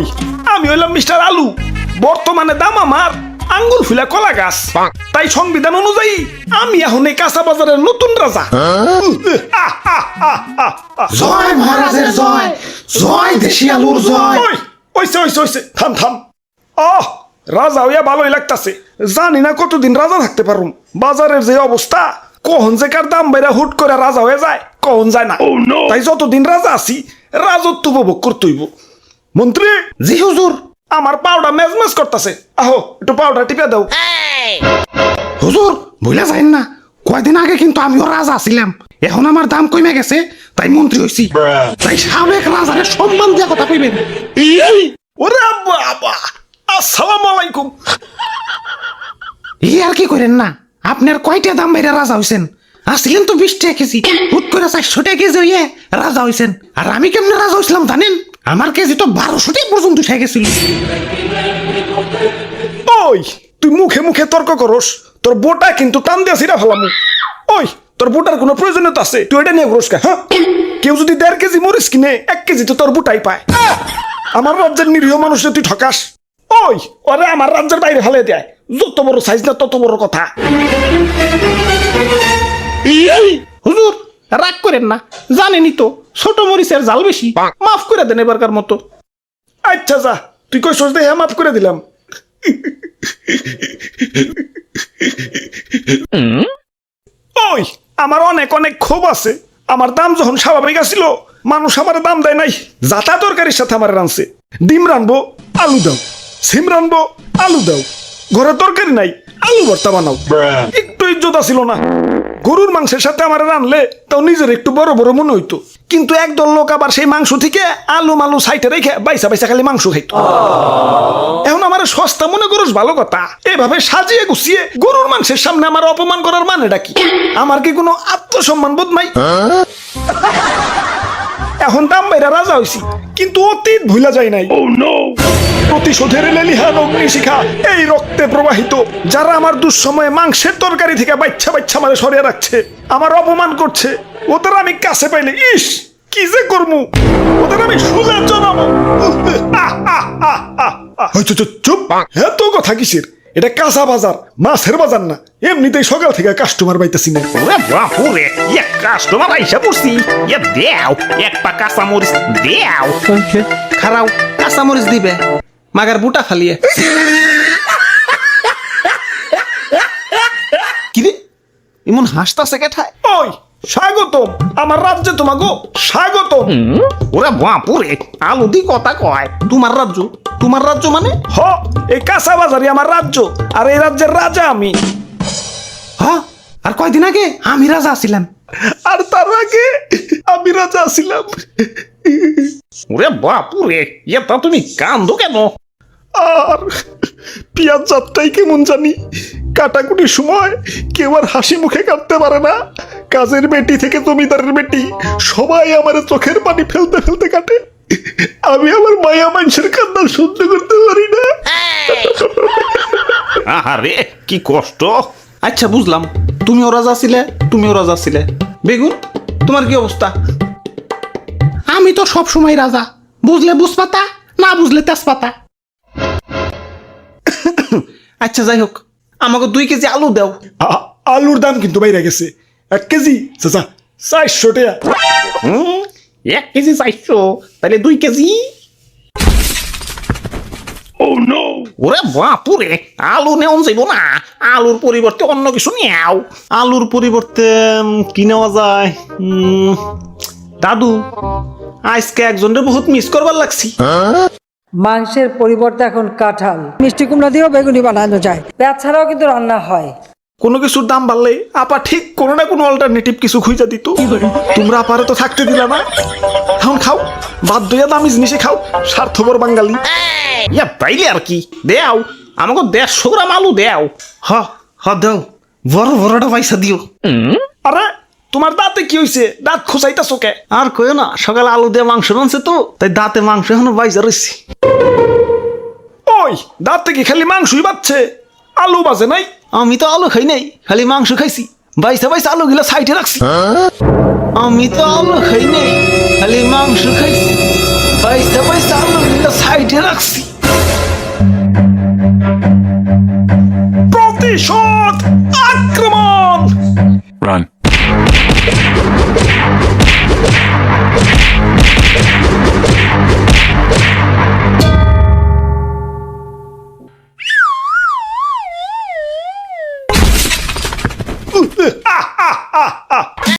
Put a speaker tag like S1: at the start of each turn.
S1: ওই আমি হইলাম মিস্টার আলু। বর্তমানে দাম আমার আঙ্গুল ফুলা কলা গাছ। তাই সংবিধান অনুযায়ী আমি এখন এই কাঁচা বাজারের নতুন রাজা। আহ।
S2: জয় মহারাজের জয়। জয় দেশি আলুর জয়।
S1: ওই ওইসে ওইসে ওইসে থাম থাম। আহ রাজা হইয়া ভালোই লাগতাছে। জানি না কতদিন রাজা থাকতে পারুম। বাজারের যে অবস্থা কখন যে কার দাম বাইরা হুট করে রাজা হয়ে যায় কখন যায় না। তাই যতদিন রাজা আছি রাজত্ব উপভোগ করতেইব মন্ত্রী!
S2: জি হুজুর।
S1: আমার পাউডার মেজমেজ করতেছে। আহো একটু পাউডার টিপে দাও।
S2: হুজুর ভুলে যাইন না। কয়দিন আগে কিন্তু আমিও রাজা ছিলাম। এখন আমার দাম কমে গেছে তাই মন্ত্রী হইছি। তাই সাবেক রাজারে সম্মান দিয়া কথা কইবেন।
S1: ওরে বাবা আসসালামু আলাইকুম।
S2: এই আর কি করেন না? আপনার কয়টা দাম বাইরে রাজা হইছেন? আসছিলেন তো বিশ টাকা কেজি। হুট করে চারশো টাকা কেজি হইয়ে রাজা হইছেন। আর আমি কেমনে রাজা হইছিলাম জানেন? আমার কেজি তো বারোশো টাকা পর্যন্ত উঠে গেছিল।
S1: ওই তুই মুখে মুখে তর্ক করস। তোর বোটা কিন্তু টান দিয়া সিরা ফেলামু। ওই তোর বোটার কোনো প্রয়োজনীয়তা আছে? তুই এটা নিয়ে ঘুরস কে, হ্যাঁ? কেউ যদি দেড় কেজি মরিস কিনে এক কেজি তো তোর বুটাই পায়। আমার রাজ্যের নিরীহ মানুষে তুই ঠকাস। ওই ওরে আমার রাজ্যের বাইরে ফেলে দেয় যত বড় সাইজ না তত বড় কথা।
S2: হুজুর রাগ করেন না। জানেনি তো ছোট মরিচের জাল বেশি মাফ করে দেন এবারকার মতো।
S1: আচ্ছা যা তুই কই সোচ দেখে মাফ করে দিলাম। ওই আমার অনেক অনেক ক্ষোভ আছে। আমার দাম যখন স্বাভাবিক আছিল মানুষ আমার দাম দেয় নাই। যাতা তরকারির সাথে আমার রানছে ডিম রানবো আলু দাও। সিম রানবো আলু দাও। ঘরে তরকারি নাই আলু ভর্তা বানাও। একটু ইজ্জত আছিল না। গরুর মাংসের সাথে আমার রানলে তাও নিজের একটু বড় বড় মনে হইতো। কিন্তু একদল লোক আবার সেই মাংস থেকে আলু মালু সাইটে রেখে বাইসা বাইসা খালি মাংস খাইতো। এখন আমার সস্তা মনে করস ভালো কথা? এভাবে সাজিয়ে গুছিয়ে গরুর মাংসের সামনে আমার অপমান করার মানে ডাকি আমার কি কোনো আত্মসম্মান বোধ নাই? এখন দাম বাইরা রাজা হইছি, কিন্তু অতীত ভুলা যায় নাই। প্রতিশোধের লেলিহান অগ্নিশিখা। এই রক্তে প্রবাহিত যারা আমার দুঃসময়ে মাংসের তরকারি থেকে বাচ্চা বাচ্চা মানে সরিয়ে রাখছে আমার অপমান করছে ওদের আমি কাছে পাইলে ইস কি যে করমু? ওদের আমি সুজা জানাব। চুপ এত কথা কিসের? এটা কাঁচা বাজার মাছের বাজার না। এমনিতেই সকাল থেকে কাস্টমার পাইতেছি না।
S3: ওরে বাপুরে এক কাস্টমার আইসা পড়ছি। এ দেও এক পা কাঁচা মরিচ দেও
S2: খারাও কাঁচা মরিচ দিবে। মাগার বুটা ফালিয়ে। কিরে এমন হাসতাছে কেঠায়?
S1: ওই স্বাগতম। আমার রাজ্যে তোমাগো স্বাগতম।
S3: ওরে বাপুরে আলু দি কথা কয়।
S2: তোমার রাজ্য? তোমার রাজ্য মানে?
S1: হ এই কাঁচা বাজারই আমার রাজ্য আর এই রাজ্যের রাজা আমি।
S2: হ আর কয়দিন আগে? আমি রাজা ছিলাম।
S1: আর তার আগে আমি রাজা ছিলাম।
S3: ওরে বাপুরে এটা তুমি কান্দো কেন?
S1: আর পিয়াজ যাত্রাই কেমন জানি? কাটাকুটির সময় কেউ আর হাসি মুখে কাটতে পারে না। কাজের বেটি থেকে জমিদারের বেটি সবাই আমার চোখের পানি ফেলতে ফেলতে কাটে। আমি আমার মায়া মানুষের কান্না সহ্য করতে পারি না।
S3: আহারে কি কষ্ট।
S2: আচ্ছা বুঝলাম। তুমিও রাজা ছিলে তুমিও রাজা ছিলে। বেগুন তোমার কি অবস্থা? আমি তো সব সময় রাজা। বুঝলে বুঝপাতা না বুঝলে তেজপাতা। আচ্ছা যাই হোক আমাকে দুই কেজি আলু দাও।
S1: আলুর দাম কিন্তু বাইরে গেছে। এক কেজি চাচা চারশো টাকা।
S3: এক কেজি চাইছো তাহলে দুই কেজি। ওরে বাপুরে আলু নেওয়া যাইব না। আলুর পরিবর্তে অন্য কিছু নেও
S2: আলুর পরিবর্তে কি নেওয়া যায়? উম, দাদু আজকে একজনের বহুত মিস করবার লাগছি।
S4: মাংসের পরিবর্তে এখন কাঁঠাল। মিষ্টি কুমড়া দিয়েও বেগুনি বানানো যায়। পেঁয়াজ ছাড়াও কিন্তু রান্না হয়।
S1: কোনো কিছুর দাম বাড়লে আপা ঠিক কোনো না কোনো অল্টারনেটিভ কিছু খুঁজে দিত। তোমরা আপারে তো থাকতে দিলা না। এখন খাও বাধ্য হইয়া দামি জিনিসে খাও স্বার্থপর বাঙালি।
S3: ইয়া তাইলে আর কি? দেও আমাকে দেড়শো গ্রাম আলু দেও।
S2: হ হ দাও। বড় বড়টা পয়সা দিও।
S1: আরে তোমার দাঁতে কি হয়েছে দাঁত খুঁচাইতাছো কে?
S2: আর কইও না সকালে আলু দিয়ে মাংস রানছে তো তাই দাঁতে মাংস এখনও বাইজা রয়েছে
S1: ওই দাঁতে কি খালি মাংসই বাচ্ছে আলু বাজে নাই।
S2: আমি তো আলু খাই নাই খালি মাংস খাইছি। বাইসা বাইসা আলু গুলা সাইডে রাখছি। আমি তো আলু খাই নাই খালি মাংস খাইছি। বাইসা বাইসা আলু গুলা
S1: সাইডে রাখছি।